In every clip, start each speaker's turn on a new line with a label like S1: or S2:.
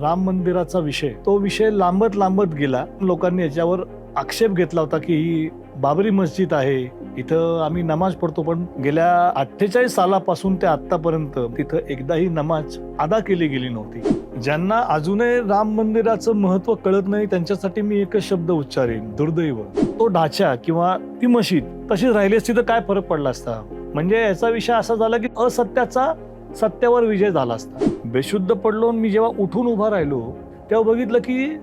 S1: राम मंदिराचा विषय. तो विषय लांबत लांबत गेला. लोकांनी याच्यावर आक्षेप घेतला होता की ही बाबरी मस्जिद आहे. इथं आम्ही नमाज पडतो पण गेल्या अठ्ठेचाळीस सालापासून ते आतापर्यंत तिथं एकदाही नमाज अदा केली गेली नव्हती. ज्यांना अजूनही राम मंदिराचं महत्त्व कळत नाही त्यांच्यासाठी मी एकच शब्द उच्चारेन दुर्दैव. तो ढाचा किंवा ती मशीद तशीच राहिली असती तर काय फरक पडला असता? म्हणजे याचा विषय असा झाला की असत्याचा सत्यावर विजय झाला असता. बेशुद्ध पडलो मी जेव्हा उठून उभा राहिलो तेव्हा बघितलं की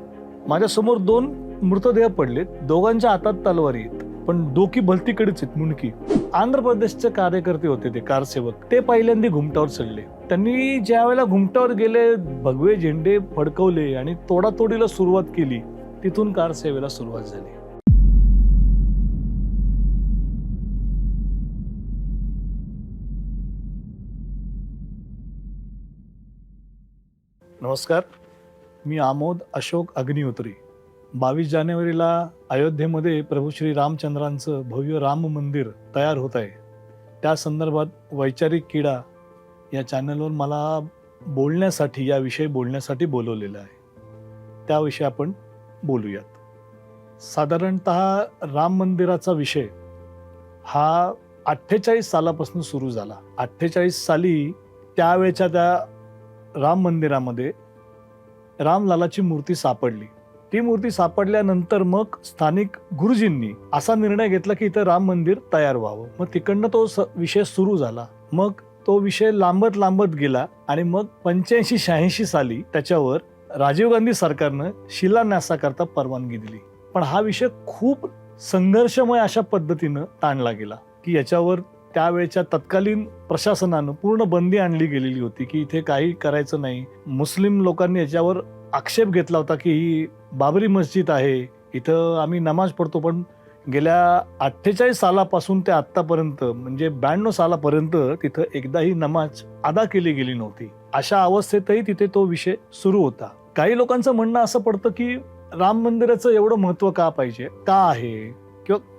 S1: माझ्यासमोर दोन मृतदेह पडलेत. दोघांच्या हातात तलवारी आहेत पण डोकी भलतीकडेच आहेत मुंडकी. आंध्र प्रदेशचे कार्यकर्ते होते ते कारसेवक ते पहिल्यांदा घुमटावर चढले. त्यांनी ज्या वेळेला घुमटावर गेले भगवे झेंडे फडकवले आणि तोडातोडीला सुरुवात केली तिथून कारसेवेला सुरुवात झाली. नमस्कार. मी आमोद अशोक अग्निहोत्री. बावीस जानेवारीला अयोध्येमध्ये प्रभू श्री रामचंद्रांचं भव्य राम मंदिर तयार होत आहे. त्या संदर्भात वैचारिक क्रीडा या चॅनलवर मला बोलण्यासाठी याविषयी बोलण्यासाठी बोलवलेलं आहे. त्याविषयी आपण बोलूयात. साधारणत राम मंदिराचा विषय हा अठ्ठेचाळीस सालापासून सुरू झाला. अठ्ठेचाळीस साली त्यावेळेच्या त्या राम मंदिरामध्ये रामलालाची मूर्ती सापडली. ती मूर्ती सापडल्यानंतर मग स्थानिक गुरुजींनी असा निर्णय घेतला की इथं राम मंदिर तयार व्हावं. मग तिकडनं तो स- विषय सुरू झाला. मग तो विषय लांबत लांबत गेला आणि मग पंच्याऐंशी शहाऐंशी साली त्याच्यावर राजीव गांधी सरकारनं शिलान्यासाकरता परवानगी दिली. पण हा विषय खूप संघर्षमय अशा पद्धतीनं ताणला गेला की याच्यावर त्यावेळेच्या तत्कालीन प्रशासनानं पूर्ण बंदी आणली गेलेली होती की इथे काही करायचं नाही. मुस्लिम लोकांनी याच्यावर आक्षेप घेतला होता की ही बाबरी मस्जिद आहे. इथं आम्ही नमाज पडतो पण गेल्या अठ्ठेचाळीस सालापासून ते आत्तापर्यंत म्हणजे ब्याण्णव सालापर्यंत तिथं एकदाही नमाज अदा केली गेली नव्हती. अशा अवस्थेतही तिथे तो विषय सुरू होता. काही लोकांचं म्हणणं असं पडतं की राम मंदिराचं एवढं महत्त्व का पाहिजे? का आहे? किंवा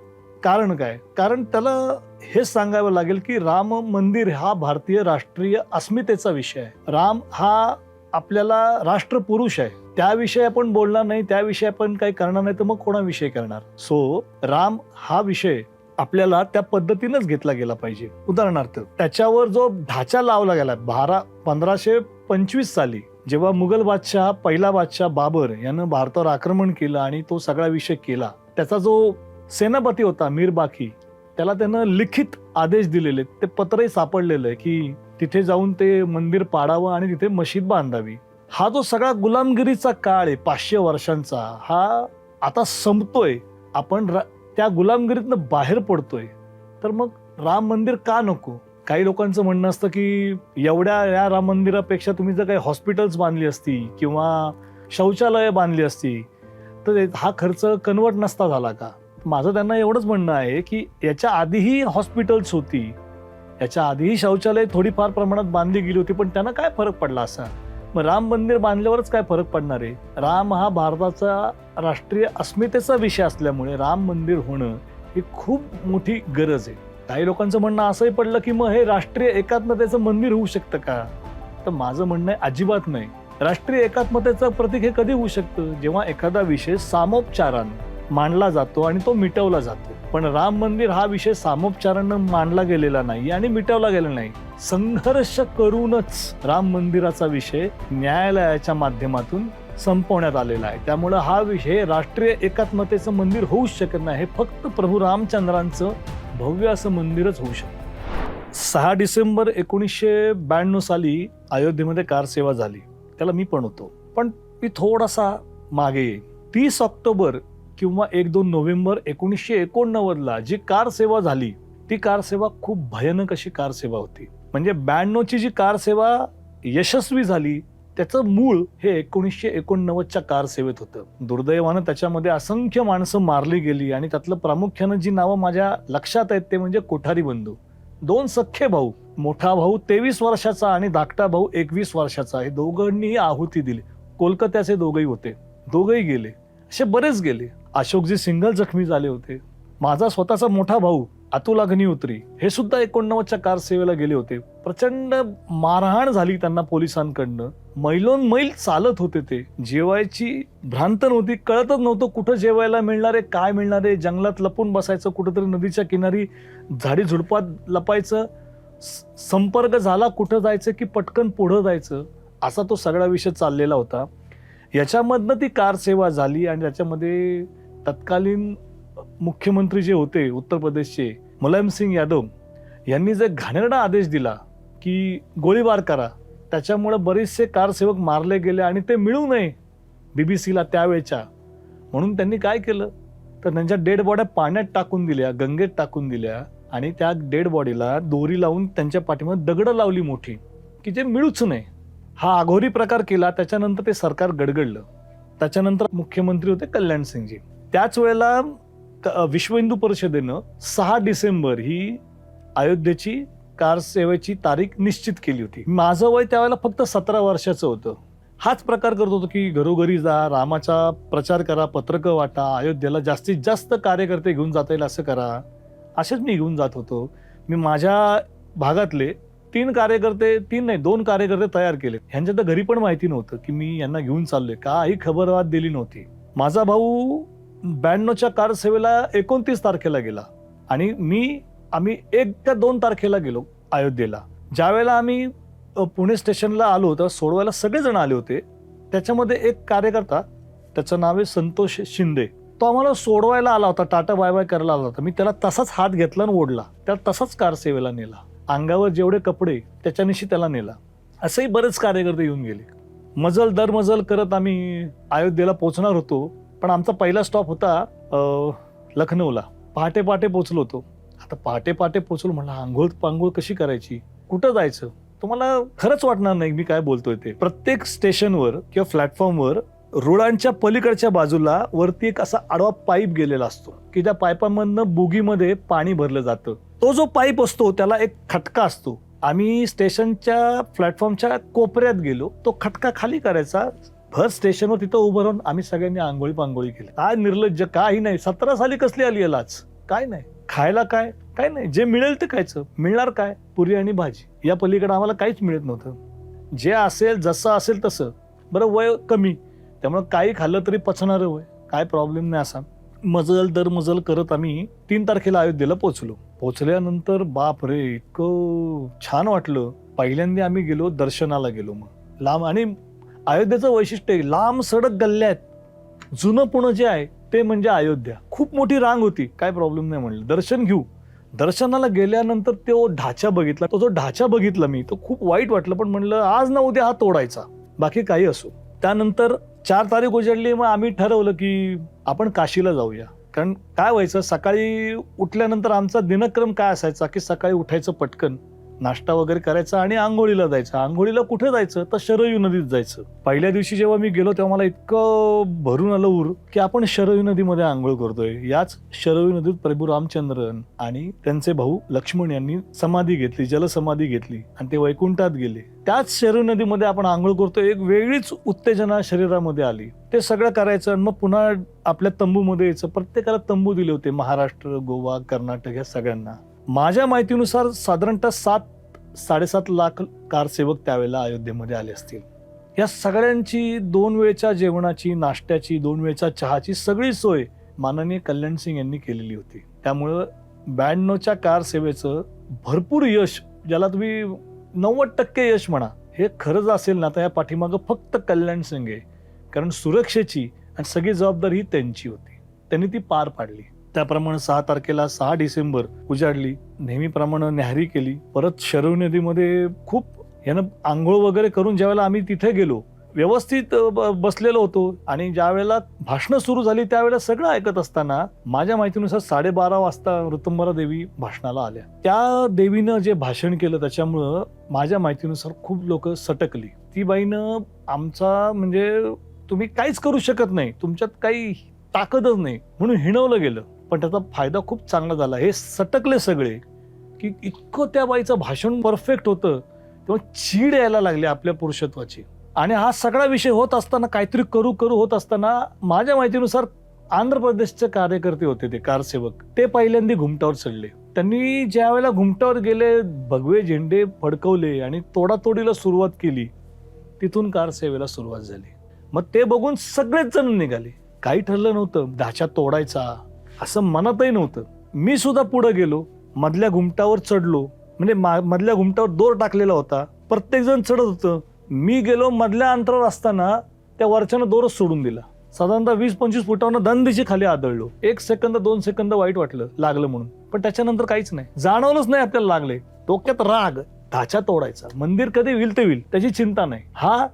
S1: कारण काय? कारण त्याला हेच सांगावं लागेल की राम मंदिर हा भारतीय राष्ट्रीय अस्मितेचा विषय आहे. राम हा आपल्याला राष्ट्रपुरुष आहे. त्याविषयी आपण बोलणार नाही त्याविषयी आपण काही करणार नाही तर मग कोणाविषयी करणार? सो राम हा विषय आपल्याला त्या पद्धतीनंच घेतला गेला पाहिजे. उदाहरणार्थ त्याच्यावर जो ढाचा लावला गेला बारा पंधराशे पंचवीस साली जेव्हा मुघल बादशाह पहिला बादशाह बाबर यानं भारतावर आक्रमण केलं आणि तो सगळा विषय केला त्याचा जो सेनापती होता मीर बाकी. त्याला त्यानं लिखित आदेश दिलेले. ते पत्रही सापडलेलं आहे की तिथे जाऊन ते मंदिर पाडावं आणि तिथे मशीद बांधावी. हा जो सगळा गुलामगिरीचा काळ आहे पाचशे वर्षांचा हा आता संपतोय. आपण त्या गुलामगिरीतनं बाहेर पडतोय. तर मग राम मंदिर का नको? काही लोकांचं म्हणणं असतं की एवढ्या या राम मंदिरापेक्षा तुम्ही जर काही हॉस्पिटल्स बांधली असती किंवा शौचालय बांधली असती तर हा खर्च कन्वर्ट नसता झाला का? माझं त्यांना एवढंच म्हणणं आहे की याच्या आधीही हॉस्पिटल्स होती. याच्या आधीही शौचालय थोडीफार प्रमाणात बांधली गेली होती पण त्यांना काय फरक पडला असा? मग राम मंदिर बांधल्यावरच काय फरक पडणार आहे? राम हा भारताचा राष्ट्रीय अस्मितेचा विषय असल्यामुळे राम मंदिर होणं ही खूप मोठी गरज आहे. काही लोकांचं म्हणणं असंही पडलं की मग हे राष्ट्रीय एकात्मतेचं मंदिर होऊ शकतं का? तर माझं म्हणणं आहे अजिबात नाही. राष्ट्रीय एकात्मतेचं प्रतीक हे कधी होऊ शकतं? जेव्हा एखादा विषय सामोपचारानं मांडला जातो आणि तो मिटवला जातो. पण राम मंदिर हा विषय सामोपचारानं मांडला गेलेला नाही आणि मिटवला गेला नाही. संघर्ष करूनच राम मंदिराचा विषय न्यायालयाच्या माध्यमातून संपवण्यात आलेला आहे. त्यामुळं हा विषय राष्ट्रीय एकात्मतेचं मंदिर होऊच शकत नाही. हे फक्त प्रभू रामचंद्रांचं भव्य असं मंदिरच होऊ शकतं. सहा डिसेंबर एकोणीसशे ब्याण्णव साली अयोध्येमध्ये कार सेवा झाली. त्याला मी पण होतो. पण मी थोडासा मागे येईल तीस ऑक्टोबर किंवा एक दोन नोव्हेंबर एकोणीसशे एकोणनव्वदला जी कार सेवा झाली ती कार सेवा खूप भयानक अशी कार सेवा होती. म्हणजे ब्याण्णवची जी कार सेवा यशस्वी झाली त्याचं मूळ हे एकोणीसशे एकोणनव्वदच्या कार सेवेत होतं. दुर्दैवानं त्याच्यामध्ये असंख्य माणसं मारली गेली आणि त्यातलं प्रामुख्यानं जी नावं माझ्या लक्षात आहेत ते म्हणजे कोठारी बंधू. दोन सख्खे भाऊ मोठा भाऊ तेवीस वर्षाचा आणि धाकटा भाऊ एकवीस वर्षाचा. हे दोघांनीही आहुती दिली. कोलकात्याचे दोघही होते. दोघही गेले. असे बरेच गेले. अशोकजी सिंगल जखमी झाले होते. माझा स्वतःचा मोठा भाऊ अतुल अग्निहोत्री हे सुद्धा एकोणनव्वदच्या कार सेवेला गेले होते. प्रचंड मारहाण झाली त्यांना पोलिसांकडनं. मैलोन मैल चालत होते ते. जेवायची भ्रांत नव्हती कळतच नव्हतं कुठं जेवायला मिळणार आहे काय मिळणार. आहे जंगलात लपून बसायचं कुठंतरी नदीच्या किनारी झाडी झुडपात लपायचं स- संपर्क झाला कुठं जायचं की पटकन पुढं जायचं असा तो सगळा विषय चाललेला होता. याच्यामधनं ती कार सेवा झाली आणि त्याच्यामध्ये तत्कालीन मुख्यमंत्री जे होते उत्तर प्रदेशचे मुलायम सिंग यादव यांनी जे घाणेरडा आदेश दिला की गोळीबार करा त्याच्यामुळे बरेचसे कारसेवक मारले गेले आणि ते मिळू नये बीबीसीला त्यावेळच्या. म्हणून त्यांनी काय केलं? तर त्यांच्या डेड बॉड्या पाण्यात टाकून दिल्या गंगेत टाकून दिल्या आणि त्या डेड बॉडीला दोरी लावून त्यांच्या पाठीमध्ये दगडं लावली मोठी की जे मिळूच नाही हा आघोरी प्रकार केला त्याच्यानंतर ते सरकार गडगडलं. त्याच्यानंतर मुख्यमंत्री होते कल्याण सिंगजी. त्याच वेळेला क- विश्व हिंदू परिषदेनं सहा डिसेंबर ही अयोध्येची कार सेवेची तारीख निश्चित केली होती. माझं वय त्यावेळेला फक्त सतरा वर्षाचं होतं. हाच प्रकार करत होतो की घरोघरी जा रामाचा प्रचार करा पत्रकं वाटा अयोध्येला जास्तीत जास्त कार्यकर्ते घेऊन जाता येईल असं करा. असेच मी घेऊन जात होतो. मी माझ्या भागातले तीन कार्यकर्ते तीन नाही दोन कार्यकर्ते तयार केले. ह्यांच्या तर घरी पण माहिती नव्हतं की मी यांना घेऊन चाललोय. काही खबरवाद दिली नव्हती. माझा भाऊ ब्याण्णवच्या कार सेवेला एकोणतीस तारखेला गेला. आणि मी आम्ही एक त्या दोन तारखेला गेलो अयोध्येला. ज्यावेळेला आम्ही पुणे स्टेशनला आलो तर सोडवायला सगळेजण आले होते त्याच्यामध्ये एक कार्यकर्ता त्याचं नाव आहे संतोष शिंदे. तो आम्हाला सोडवायला आला होता टाटा बाय बाय करायला आला होता. मी त्याला तसाच हात घेतला आणि ओढला. त्याला तसाच कार सेवेला नेला. अंगावर जेवढे कपडे त्याच्यानिशी त्याला नेला. असेही बरेच कार्यकर्ते येऊन गेले. मजल दर मजल करत आम्ही अयोध्येला पोहोचणार होतो. पण आमचा पहिला स्टॉप होता लखनौला पहाटे पहाटे पोचलो होतो. आता पहाटे पहाटे पोचलो म्हणलं आंघोळ पांघोळ कशी करायची? कुठं जायचं? तुम्हाला खरंच वाटणार नाही मी काय बोलतोय ते. प्रत्येक स्टेशनवर किंवा प्लॅटफॉर्मवर रुळांच्या पलीकडच्या बाजूला वरती एक असा आडवा पाईप गेलेला असतो की त्या पाईपामधनं बोगीमध्ये पाणी भरलं जातं. तो जो पाईप असतो त्याला एक खटका असतो. आम्ही स्टेशनच्या प्लॅटफॉर्मच्या कोपऱ्यात गेलो तो खटका खाली करायचा फर्स्ट स्टेशनवर तिथं उभं राहून आम्ही सगळ्यांनी आंघोळी पांघोळी केली. काय निर्लज्ज काही नाही. सतरा साली कसली आली यालाच काय नाही. खायला काय? काय नाही. जे मिळेल ते खायचं. मिळणार काय? पुरी आणि भाजी. या पलीकडे आम्हाला काहीच मिळत नव्हतं. जे असेल जसं असेल तसं. बरं वय कमी. त्यामुळं काही खाल्लं तरी पचणारं वय. काय प्रॉब्लेम नाही असा. मजल दर मजल करत आम्ही तीन तारखेला अयोध्येला पोचलो पोचल्यानंतर बाप रे इतकं छान वाटलं. पहिल्यांदा आम्ही गेलो दर्शनाला गेलो मग. लांब आणि अयोध्येचं वैशिष्ट्य आहे लांब सडक गल्ल्या आहेत. जुनं पुणं जे आहे ते म्हणजे अयोध्या. खूप मोठी रांग होती काय प्रॉब्लेम नाही म्हणलं. दर्शन घेऊ. दर्शनाला गेल्यानंतर तो ढाचा बघितला. तो जो ढाचा बघितला मी तो खूप वाईट वाटलं पण म्हणलं आज ना उद्या हा तोडायचा. बाकी काही असो. त्यानंतर चार तारीख उजडली मग आम्ही ठरवलं की आपण काशीला जाऊया. कारण काय व्हायचं सकाळी उठल्यानंतर आमचा दिनक्रम काय असायचा की सकाळी उठायचं पटकन. नाश्ता वगैरे करायचा आणि आंघोळीला जायचं. आंघोळीला कुठे जायचं? तर शरयू नदीत जायचं. पहिल्या दिवशी जेव्हा मी गेलो तेव्हा मला इतकं भरून आलं उर की आपण शरयू नदीमध्ये आंघोळ करतोय. याच शरयू नदीत प्रभू रामचंद्रन आणि त्यांचे भाऊ लक्ष्मण यांनी समाधी घेतली जलसमाधी घेतली आणि ते वैकुंठात गेले. त्याच शरयू नदीमध्ये आपण आंघोळ करतोय एक वेगळीच उत्तेजना शरीरामध्ये आली. ते सगळं करायचं आणि मग पुन्हा आपल्या तंबूमध्ये यायचं. प्रत्येकाला तंबू दिले होते महाराष्ट्र गोवा कर्नाटक या सगळ्यांना. माझ्या माहितीनुसार साधारणतः सात साडेसात लाख कारसेवक त्यावेळेला अयोध्येमध्ये आले असतील. या सगळ्यांची दोन वेळच्या जेवणाची नाश्त्याची दोन वेळच्या चहाची सगळी सोय माननीय कल्याण सिंग यांनी केलेली होती. त्यामुळं ब्याण्णवच्या कार सेवेचं भरपूर यश ज्याला तुम्ही नव्वद टक्के यश म्हणा हे खरंच असेल ना तर या पाठीमागं फक्त कल्याण सिंग आहे. कारण सुरक्षेची आणि सगळी जबाबदारी ही त्यांची होती. त्यांनी ती पार पाडली. त्याप्रमाणे सहा तारखेला सहा डिसेंबर उजाडली. नेहमीप्रमाणे न्याहारी केली. परत शरव नदीमध्ये खूप यानं आंघोळ वगैरे करून ज्यावेळेला आम्ही तिथे गेलो व्यवस्थित ब- बसलेलो होतो. आणि ज्या वेळेला भाषणं सुरू झाली त्यावेळेला सगळं ऐकत असताना माझ्या माहितीनुसार साडेबारा वाजता ऋतंबरा देवी भाषणाला आल्या. त्या देवीनं जे भाषण केलं त्याच्यामुळं माझ्या माहितीनुसार खूप लोक सटकली. ती बाईनं आमचा म्हणजे तुम्ही काहीच करू शकत नाही. तुमच्यात काही ताकदच नाही. म्हणून हिणवलं गेलं. पण त्याचा फायदा खूप चांगला झाला. हे सटकले सगळे की इतकं त्या बाईचं भाषण परफेक्ट होतं तेव्हा चीड यायला लागली आपल्या पुरुषत्वाची. आणि हा सगळा विषय होत असताना काहीतरी करू करू होत असताना माझ्या माहितीनुसार आंध्र प्रदेशचे कार्यकर्ते होते ते कारसेवक ते पहिल्यांदा घुमटावर चढले. त्यांनी ज्या वेळेला घुमटावर गेले भगवे झेंडे फडकवले आणि तोडातोडीला सुरुवात केली तिथून कारसेवेला सुरुवात झाली. मग ते बघून सगळेच जण निघाले. काही ठरलं नव्हतं. ढाचा तोडायचा असं मनातही नव्हतं. मी सुद्धा पुढं गेलो मधल्या घुमटावर चढलो म्हणजे मधल्या घुमटावर दोर टाकलेला होता. प्रत्येकजण चढत होतं. मी गेलो मधल्या अंतरावर असताना त्या वरच्यानं दोरच सोडून दिला. साधारणतः वीस पंचवीस फुटावरनं दंदिशी खाली आदळलो. एक सेकंद दोन सेकंद वाईट वाटलं लागलं म्हणून. पण त्याच्यानंतर काहीच नाही. जाणवलंच नाही आपल्याला लागले. डोक्यात राग ढाचा तोडायचा. मंदिर कधी विल ते विल त्याची चिंता नाही. हा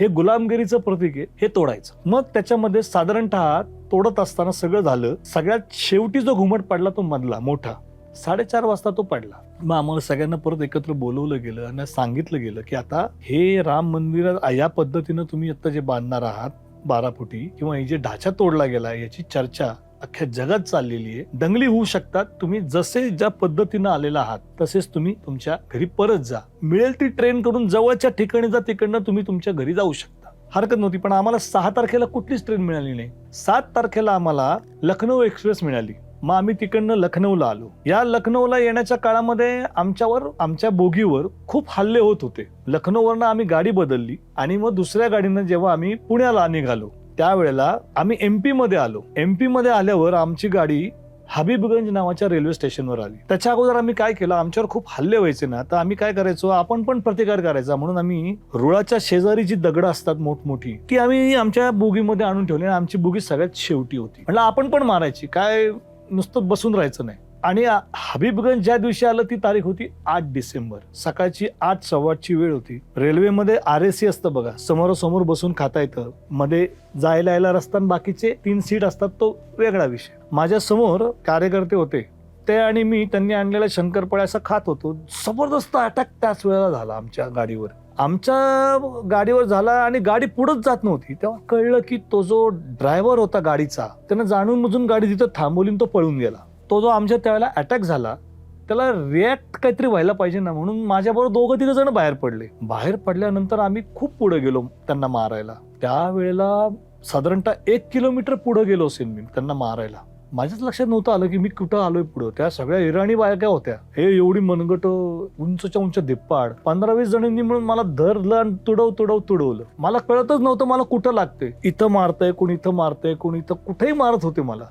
S1: हे गुलामगिरीचं प्रतीक आहे हे तोडायचं. मग त्याच्यामध्ये साधारणतः तोडत असताना सगळं झालं सगळ्यात शेवटी जो घुमट पडला तो मधला मोठा. साडेचार वाजता तो पडला. मग आम्हाला सगळ्यांना परत एकत्र बोलवलं गेलं आणि सांगितलं गेलं की आता हे राम मंदिर या पद्धतीनं तुम्ही आता जे बांधणार आहात बारा फुटी किंवा हे जे ढाचा तोडला गेला याची चर्चा अख्ख्या जगात चाललेली आहे. दंगली होऊ शकतात तुम्ही जसे ज्या पद्धतीनं आलेला आहात तसेच तुम्ही तुमच्या घरी परत जा. मिळेल ती ट्रेन करून जवळच्या ठिकाणी जा तिकडनं तुम्ही तुमच्या घरी जाऊ शकता. हरकत नव्हती पण आम्हाला सहा तारखेला कुठलीच ट्रेन मिळाली नाही. सात तारखेला आम्हाला लखनौ एक्सप्रेस मिळाली. मग आम्ही तिकडनं लखनौला आलो. या लखनौला येण्याच्या काळामध्ये आमच्यावर आमच्या बोगीवर खूप हल्ले होत होते. लखनौवरनं आम्ही गाडी बदलली आणि मग दुसऱ्या गाडीनं जेव्हा आम्ही पुण्याला निघालो त्यावेळेला आम्ही एमपी मध्ये आलो. एमपी मध्ये आल्यावर आमची गाडी हबीबगंज नावाच्या रेल्वे स्टेशनवर आली. त्याच्या अगोदर आम्ही काय केलं आमच्यावर खूप हल्ले व्हायचे ना तर आम्ही काय करायचो आपण पण प्रतिकार करायचा. म्हणून आम्ही रुळाच्या शेजारी जी दगड असतात मोठमोठी ती आम्ही आमच्या बोगीमध्ये आणून ठेवली आणि आमची बोगी सगळ्यात शेवटी होती. म्हटलं आपण पण मारायची काय नुसतं बसून राहायचं नाही. आणि हबीबगंज ज्या दिवशी आलं ती तारीख होती आठ डिसेंबर. सकाळची आठ सव्वाची वेळ होती. रेल्वेमध्ये आर एस सी असतं बघा. समोरासमोर बसून खाता येतं. मध्ये जायला यायला रस्ता आणि बाकीचे तीन सीट असतात तो वेगळा विषय. माझ्यासमोर कार्यकर्ते होते. ते आणि मी त्यांनी आणलेला शंकरपळ्या असा खात होतो. जबरदस्त अटॅक त्याच वेळेला झाला आमच्या गाडीवर. आमच्या गाडीवर झाला आणि गाडी पुढंच जात नव्हती. तेव्हा कळलं की तो जो ड्रायव्हर होता गाडीचा त्यानं जाणून बुजून गाडी तिथं थांबवली तो पळून गेला. तो जो आमच्या त्यावेळेला अटॅक झाला त्याला रिॲक्ट काहीतरी व्हायला पाहिजे ना म्हणून माझ्याबरोबर दोघं तिघं जण बाहेर पडले. बाहेर पडल्यानंतर आम्ही खूप पुढे गेलो त्यांना मारायला. त्यावेळेला साधारणतः एक किलोमीटर पुढे गेलो असेल मी त्यांना मारायला. माझ्याच लक्षात नव्हतं आलं की मी कुठं आलोय पुढं. त्या सगळ्या इराणी बायका होत्या. हे एवढी मनगट उंचच्या उंच धिप्पाड. पंधरा वीस जणांनी म्हणून मला धरलं आणि तुडव तुडव तुडवलं. मला कळतच नव्हतं मला कुठं लागतंय. इथं मारतंय कोणी इथं मारतंय कोणी इथं कुठेही मारत होते मला.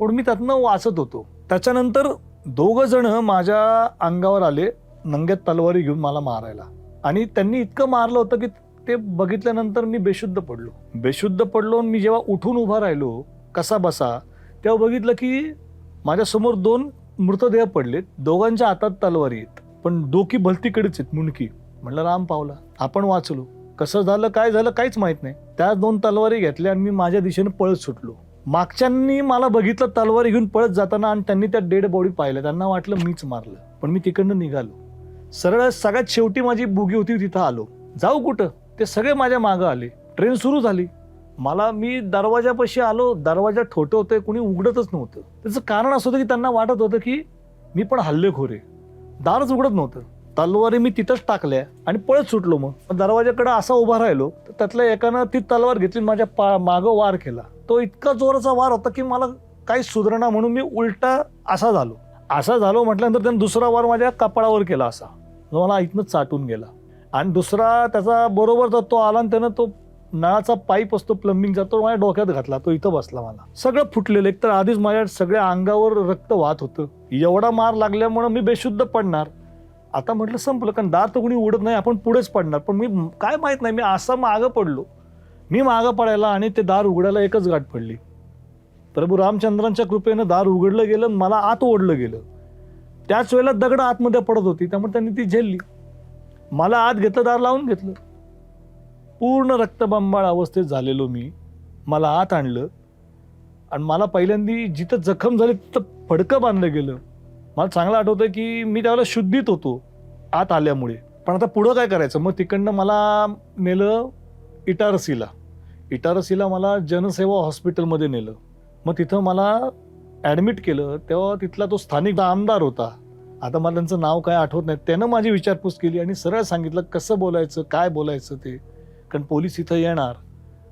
S1: पण मी त्यातनं वाचत होतो. त्याच्यानंतर दोघं जण माझ्या अंगावर आले नंग्यात तलवारी घेऊन मला मारायला. आणि त्यांनी इतकं मारलं होतं की ते बघितल्यानंतर मी बेशुद्ध पडलो. बेशुद्ध पडलो आणि मी जेव्हा उठून उभा राहिलो कसा बसा तेव्हा बघितलं की माझ्यासमोर दोन मृतदेह पडलेत. दोघांच्या हातात तलवारी आहेत पण डोकी भलतीकडेच आहेत मुंडकी. म्हणलं राम पावला आपण वाचलो. कसं झालं काय झालं काहीच माहीत नाही. त्या दोन तलवारी घेतल्या आणि मी माझ्या दिशेने पळत सुटलो. मागच्यांनी मला बघितलं तलवारी घेऊन पळत जाताना आणि त्यांनी त्या डेड बॉडी पाहिल्या. त्यांना वाटलं मीच मारलं पण मी तिकडनं निघालो. सरळ सगळ्यात शेवटी माझी बुगी होती तिथं आलो. जाऊ कुठं? ते सगळे माझ्या मागं आले. ट्रेन सुरू झाली. मला मी दरवाजापाशी आलो. दरवाजा ठोठं होते कुणी उघडतच नव्हतं. त्याचं कारण असं होतं की त्यांना वाटत होतं की मी पण हल्लेखोर आहे. दारच उघडत नव्हतं. तलवारी मी तिथंच टाकल्या आणि पळत सुटलो मग. दरवाजाकडे असा उभा राहिलो तर त्यातल्या एकानं ती तलवार घेतली आणि माझ्या पा मागं वार केला. तो इतका जोराचा वार होता की मला काही सुधारणा म्हणून मी उलटा असा झालो. असा झालो म्हटल्यानंतर त्यानं दुसरा वार माझ्या कपाळावर केला असा. जो मला इथनं चाटून गेला. आणि दुसरा त्याचा बरोबर तर तो आला आणि त्यानं तो नळाचा पाईप असतो प्लंबिंगचा तो माझ्या डोक्यात घातला. तो इथं बसला मला. सगळं फुटलेलं. एक तर आधीच माझ्या सगळ्या अंगावर रक्त वाहत होतं. एवढा मार लागल्यामुळं मी बेशुद्ध पडणार. आता म्हटलं संपलं कारण दार तर कोणी उडत नाही आपण पुढेच पडणार. पण मी काय माहीत नाही मी असं मागं पडलो. मी मागं पडायला आणि ते दार उघडायला एकच गाठ पडली. प्रभू रामचंद्रांच्या कृपेनं दार उघडलं गेलं आणि मला आत ओढलं गेलं. त्याच वेळेला दगड आतमध्ये पडत होती त्यामुळे त्यांनी ती झेलली. मला आत घेतलं दार लावून घेतलं. पूर्ण रक्तबंबाळ अवस्थेत झालेलो मी. मला आत आणलं. आणि मला पहिल्यांदी जिथं जखम झाली तिथं फडकं बांधलं गेलं. मला चांगलं आठवतं की मी त्यावेळेला शुद्धीत होतो आत आल्यामुळे. पण आता पुढं काय करायचं? मग तिकडनं मला नेलं इटारसीला. इटारसीला मला जनसेवा हॉस्पिटलमध्ये नेलं. मग तिथं मला ॲडमिट केलं. तेव्हा तिथला तो स्थानिक आमदार होता. आता मला त्यांचं नाव काय आठवत नाही. त्यानं माझी विचारपूस केली आणि सरळ सांगितलं कसं बोलायचं काय बोलायचं ते. कारण पोलीस इथं येणार.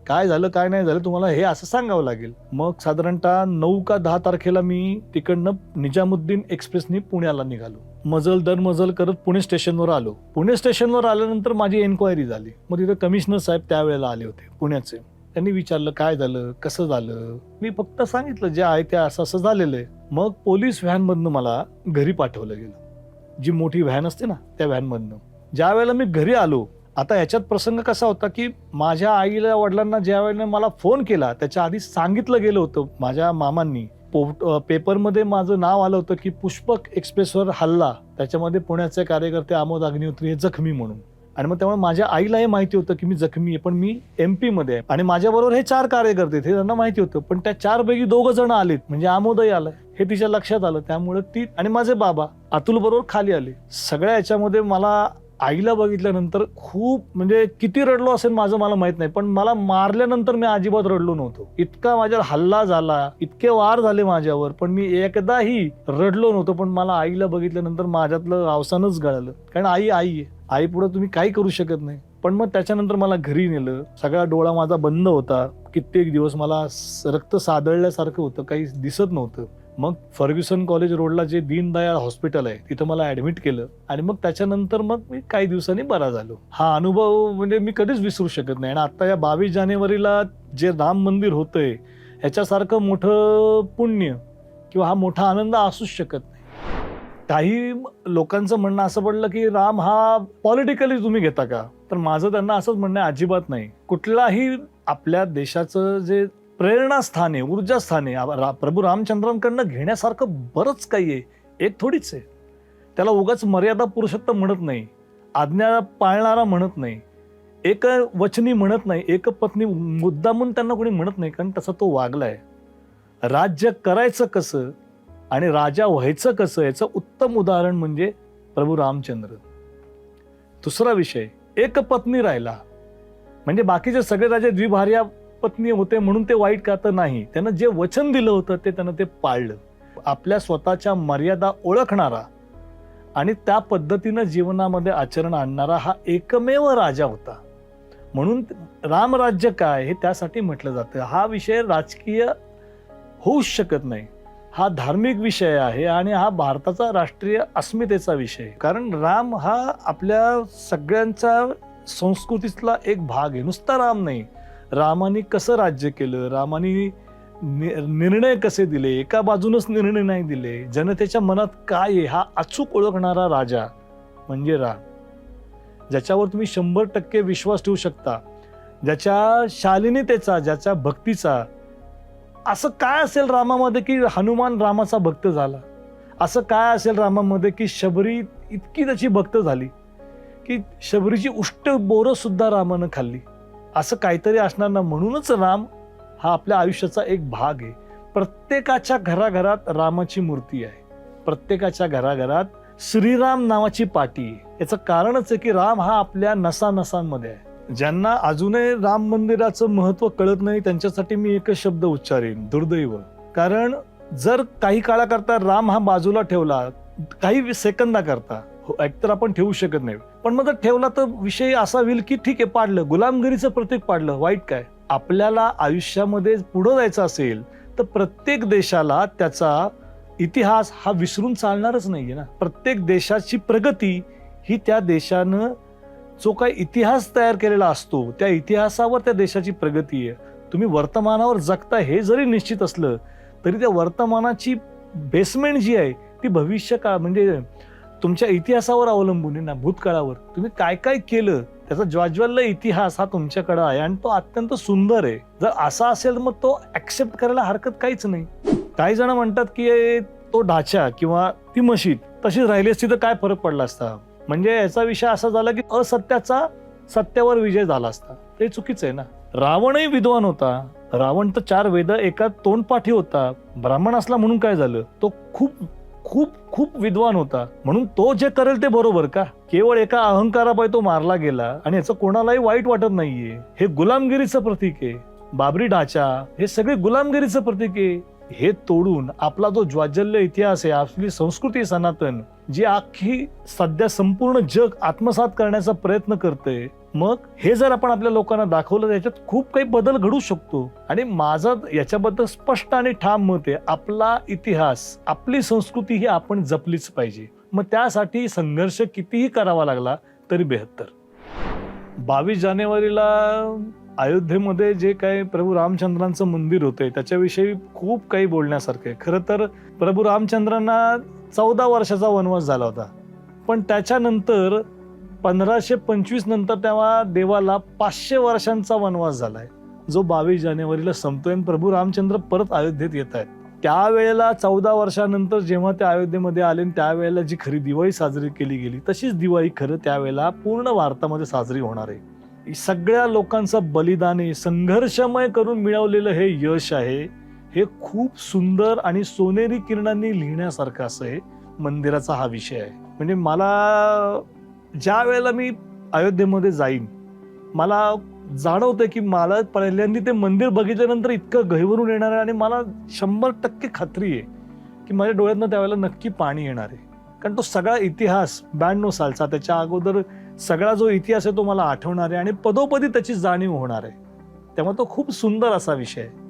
S1: काय झालं काय नाही झालं तुम्हाला हे असं सांगावं लागेल. मग साधारणतः नऊ का दहा तारखेला मी तिकडनं निजामुद्दीन एक्सप्रेसनी पुण्याला निघालो. मजल दर मजल करत पुणे स्टेशनवर आलो. पुणे स्टेशनवर आल्यानंतर माझी एन्क्वायरी झाली. मग तिथे कमिशनर साहेब त्यावेळेला आले होते पुण्याचे. त्यांनी विचारलं काय झालं? कसं झालं? मी फक्त सांगितलं जे आहे ते असं असं झालेलं आहे. मग पोलीस व्हॅनमधनं मला घरी पाठवलं गेलं. जी मोठी व्हॅन असते ना त्या व्हॅनमधनं. ज्या वेळेला मी घरी आलो आता याच्यात प्रसंग कसा होता की माझ्या आईला वडिलांना ज्या वेळेला मला फोन केला त्याच्या आधी सांगितलं गेलं होतं माझ्या मामांनी. पो- पेपरमध्ये माझं नाव आलं होतं की पुष्पक एक्सप्रेसवर हल्ला त्याच्यामध्ये पुण्याचे कार्यकर्ते आमोद अग्निहोत्री हे जखमी म्हणून. आणि मग त्यामुळे माझ्या आईला हे माहिती होतं की मी जखमी आहे पण मी एम पीमध्ये आहे. आणि माझ्याबरोबर हे चार कार्यकर्ते आहेत, हे त्यांना माहिती होतं. पण त्या चारपैकी दोघं जण आलेत म्हणजे आमोदही आलं. हे तिच्या लक्षात आलं त्यामुळे ती आणि माझे बाबा अतुल बरोबर खाली आले. सगळ्या याच्यामध्ये मला आईला बघितल्यानंतर खूप म्हणजे किती रडलो असेल माझं मला माहीत नाही पण मला मारल्यानंतर मी अजिबात रडलो नव्हतो. इतका माझ्यावर हल्ला झाला इतके वार झाले माझ्यावर पण मी एकदाही रडलो नव्हतो पण मला आईला बघितल्यानंतर माझ्यातलं अवसानच गळालं. कारण आई आई आहे. आई पुढे तुम्ही काही करू शकत नाही. पण मग त्याच्यानंतर मला घरी नेलं. सगळा डोळा माझा बंद होता. कित्येक दिवस मला रक्त सादळल्यासारखं होतं. काही दिसत नव्हतं. मग फर्ग्युसन कॉलेज रोडला जे दीनदयाळ हॉस्पिटल आहे तिथं मला ऍडमिट केलं आणि मग त्याच्यानंतर मग मी काही दिवसांनी बरा झालो. हा अनुभव म्हणजे मी कधीच विसरू शकत नाही. आणि आता या बावीस जानेवारीला जे राम मंदिर होतंय ह्याच्यासारखं मोठं पुण्य किंवा हा मोठा आनंद असूच शकत नाही. काही लोकांचं म्हणणं असं पडलं की राम हा पॉलिटिकली तुम्ही घेता का? तर माझं त्यांना असंच म्हणणं आहे, अजिबात नाही. कुठलाही आपल्या देशाचं जे प्रेरणास्थाने ऊर्जास्थाने आ- रा- प्रभू रामचंद्रांकडनं घेण्यासारखं बरंच काही आहे. एक थोडीच आहे. त्याला उगाच मर्यादा पुरुषोत्तम म्हणत नाही आज्ञा पाळणारा म्हणत नाही एक वचनी म्हणत नाही एक पत्नी मुद्दामून त्यांना कोणी म्हणत नाही कारण तसा तो वागलाय. राज्य करायचं कसं आणि राजा व्हायचं कसं याचं उत्तम उदाहरण म्हणजे प्रभू रामचंद्र. दुसरा विषय एक पत्नी राहिला. म्हणजे बाकीचे सगळे राजे द्विभार्या पत्नी होते म्हणून ते वाईट का तर नाही. त्यानं जे वचन दिलं होतं ते त्यानं ते पाळलं. आपल्या स्वतःच्या मर्यादा ओळखणारा आणि त्या पद्धतीनं जीवनामध्ये आचरण आणणारा हा एकमेव राजा होता. म्हणून रामराज्य काय हे त्यासाठी म्हटलं जातं. हा विषय राजकीय होऊच शकत नाही. हा धार्मिक विषय आहे आणि हा भारताचा राष्ट्रीय अस्मितेचा विषय. कारण राम हा आपल्या सगळ्यांचा संस्कृतीतला एक भाग आहे. नुसता राम नाही. रामाने कसं राज्य केलं? रामाने नि- निर्णय कसे दिले? एका बाजूनच निर्णय नाही दिले. जनतेच्या मनात काय आहे? हा अचूक ओळखणारा राजा म्हणजे राम. ज्याच्यावर तुम्ही शंभर टक्के विश्वास ठेवू शकता. ज्याच्या शालीनतेचा ज्याच्या भक्तीचा असं काय असेल रामामध्ये की हनुमान रामाचा भक्त झाला? असं काय असेल रामामध्ये की शबरी इतकी त्याची भक्त झाली? की शबरीची उष्ट बोरं सुद्धा रामानं खाल्ली? असं काहीतरी असणार ना म्हणूनच राम हा आपल्या आयुष्याचा एक भाग आहे. प्रत्येकाच्या घराघरात रामाची मूर्ती आहे. प्रत्येकाच्या घराघरात श्रीराम नावाची पाटी आहे. याचं कारणच आहे की राम हा आपल्या नसानसांमध्ये आहे. ज्यांना अजूनही राम मंदिराचं महत्त्व कळत नाही त्यांच्यासाठी मी एकच शब्द उच्चारेन दुर्दैव. कारण जर काही काळाकरता राम हा बाजूला ठेवला काही सेकंदाकरता हो, एकतर आपण ठेवू शकत नाही. पण मग जर ठेवला तर विषय असा होईल की ठीक आहे पाडलं. गुलामगिरीचं प्रतीक पाडलं. वाईट काय? आपल्याला आयुष्यामध्ये पुढं जायचं असेल तर प्रत्येक देशाला त्याचा इतिहास हा विसरून चालणारच नाही आहे ना. प्रत्येक देशाची प्रगती ही त्या देशानं जो काही इतिहास तयार केलेला असतो त्या इतिहासावर त्या देशाची प्रगती आहे. तुम्ही वर्तमानावर जगता हे जरी निश्चित असलं तरी त्या वर्तमानाची बेसमेंट जी आहे ती भविष्य काळ म्हणजे तुमच्या इतिहासावर अवलंबून आहे ना भूतकाळावर. तुम्ही काय काय केलं त्याचा ज्वाज्वल्य इतिहास हा तुमच्याकडे आहे आणि तो अत्यंत सुंदर आहे. जर असा असेल मग तो ऍक्सेप्ट करायला हरकत काहीच नाही. काही जण म्हणतात की तो ढाचा किंवा ती मशीद तशीच राहिली असती तर काय फरक पडला असता? म्हणजे याचा विषय असा झाला की असत्याचा सत्यावर विजय झाला असता. ते चुकीचं आहे ना. रावणही विद्वान होता. रावण तर चार वेद एका तोंडपाठी होता. ब्राह्मण असला म्हणून काय झालं? तो खूप खूप खूप विद्वान होता. म्हणून तो जे करेल ते बरोबर का? केवळ एका अहंकारापाय तो मारला गेला आणि याचं कोणालाही वाईट वाटत नाहीये. हे गुलामगिरीचं प्रतीक आहे. बाबरी ढाचा हे सगळे गुलामगिरीचं प्रतीक आहे. हे तोडून आपला जो ज्वाजल्य इतिहास आहे आपली संस्कृती सनातन जी अख्खी सध्या संपूर्ण जग आत्मसात करण्याचा प्रयत्न करते मग हे जर आपण आपल्या लोकांना दाखवलं तर याच्यात खूप काही बदल घडू शकतो. आणि माझं याच्याबद्दल स्पष्ट आणि ठाम मत आहे आपला इतिहास आपली संस्कृती ही आपण जपलीच पाहिजे. मग त्यासाठी संघर्ष कितीही करावा लागला तरी बेहत्तर. बावीस जानेवारीला अयोध्येमध्ये जे काही प्रभू रामचंद्रांचं मंदिर होते त्याच्याविषयी खूप काही बोलण्यासारखं आहे. खरं तर प्रभू रामचंद्रांना चौदा वर्षाचा वनवास झाला होता. पण त्याच्यानंतर पंधराशे पंचवीस नंतर तेव्हा देवाला पाचशे वर्षांचा वनवास झालाय. जो बावीस जानेवारीला संपतोय आणि प्रभू रामचंद्र परत अयोध्येत येत आहेत. त्यावेळेला चौदा वर्षानंतर जेव्हा ते अयोध्येमध्ये आले आणि त्यावेळेला जी खरी दिवाळी साजरी केली गेली तशीच दिवाळी खरं त्यावेळेला पूर्ण भारतामध्ये साजरी होणार आहे. सगळ्या लोकांचं बलिदान आहे संघर्षमय करून मिळवलेलं हे यश आहे हे खूप सुंदर आणि सोनेरी किरणांनी लिहिण्यासारखं असं आहे मंदिराचा हा विषय आहे. म्हणजे मला ज्या वेळेला मी अयोध्येमध्ये जाईन मला जाणवतं की मला पहिल्यांदा ते मंदिर बघितल्यानंतर इतकं गहिवरून येणार आहे आणि मला शंभर टक्के खात्री आहे की माझ्या डोळ्यातनं त्यावेळेला नक्की पाणी येणार आहे. कारण तो सगळा इतिहास ब्याण्णव सालचा त्याच्या अगोदर सगळा जो इतिहास आहे तो मला आठवणार आहे आणि पदोपदी त्याची जाणीव होणार आहे. त्यामुळे तो खूप सुंदर असा विषय आहे.